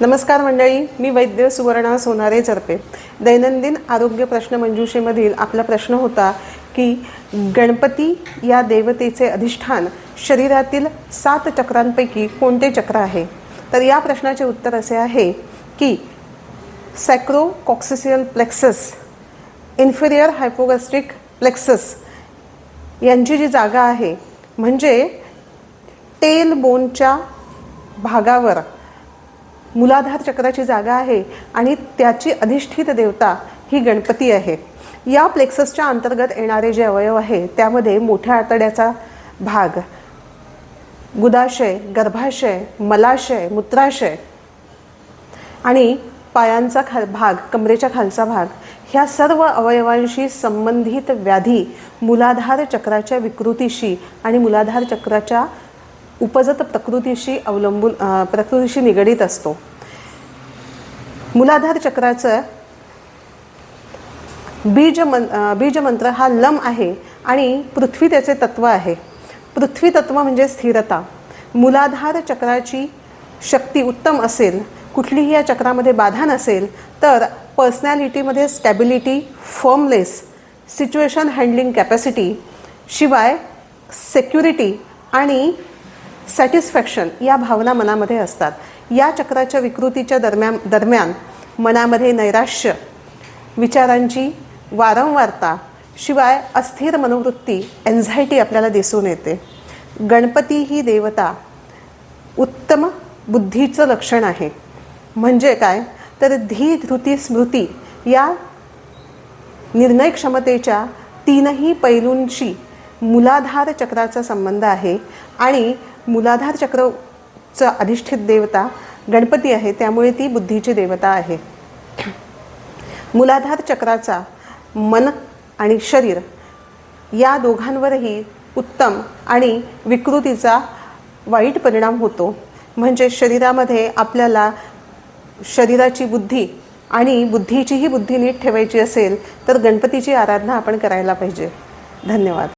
नमस्कार मंडळी मी वैद्य सुवर्णा सोनारे झरपे दैनंदिन आरोग्य प्रश्न मंजुषेमधील आपला प्रश्न होता की गणपती या देवतेचे अधिष्ठान शरीरातील सात चक्रांपैकी कोणते चक्र आहे? तर या प्रश्नाचे उत्तर असे आहे की sacro coccygeal plexus inferior hypogastric plexus यांची जी जागा आहे म्हणजे टेल बोनच्या भागावर मूलाधार चक्राची जागा आहे आणि त्याची अधिष्ठित देवता ही गणपती आहे. या प्लेक्ससच्या अंतर्गत येणारे जे अवयव आहे त्यामध्ये मोठ्या आतड्याचा भाग गुदाशय गर्भाशय मलाशय मूत्राशय आणि पायांचा खाल भाग कमरेच्या खालचा भाग ह्या सर्व अवयवांशी संबंधित व्याधी मूलाधार चक्राच्या विकृतीशी आणि मूलाधार चक्राच्या उपजत प्रकृतीशी अवलंबून प्रकृतीशी निगडीत असतो. मूलाधार चक्राचं बीज मन बीजमंत्र हा लम आहे आणि पृथ्वी त्याचे तत्व आहे. पृथ्वी तत्व म्हणजे स्थिरता. मूलाधार चक्राची शक्ती उत्तम असेल कुठलीही या चक्रामध्ये बाधा नसेल तर पर्सनॅलिटीमध्ये stability firmness situation handling capacity शिवाय सेक्युरिटी आणि सॅटिस्फॅक्शन या भावना मनामध्ये असतात. या चक्राच्या विकृतीच्या दरम्यान दरम्यान मनामध्ये नैराश्य विचारांची वारंवारता शिवाय अस्थिर मनोवृत्ती एन्झायटी आपल्याला दिसून येते. गणपती ही देवता उत्तम बुद्धीचं लक्षण आहे. म्हणजे काय? तर धी धृती स्मृती या निर्णय क्षमतेच्या तीनही पैलूंशी मूलाधार चक्राचा संबंध आहे आणि मूलाधार चक्रचं अधिष्ठित देवता गणपती आहे त्यामुळे ती बुद्धीची देवता आहे. मूलाधार चक्राचा मन आणि शरीर या दोघांवरही उत्तम आणि विकृतीचा वाईट परिणाम होतो. म्हणजे शरीरामध्ये आपल्याला शरीराची बुद्धी आणि बुद्धीचीही बुद्धी नीट ठेवायची असेल तर गणपतीची आराधना आपण करायला पाहिजे. धन्यवाद.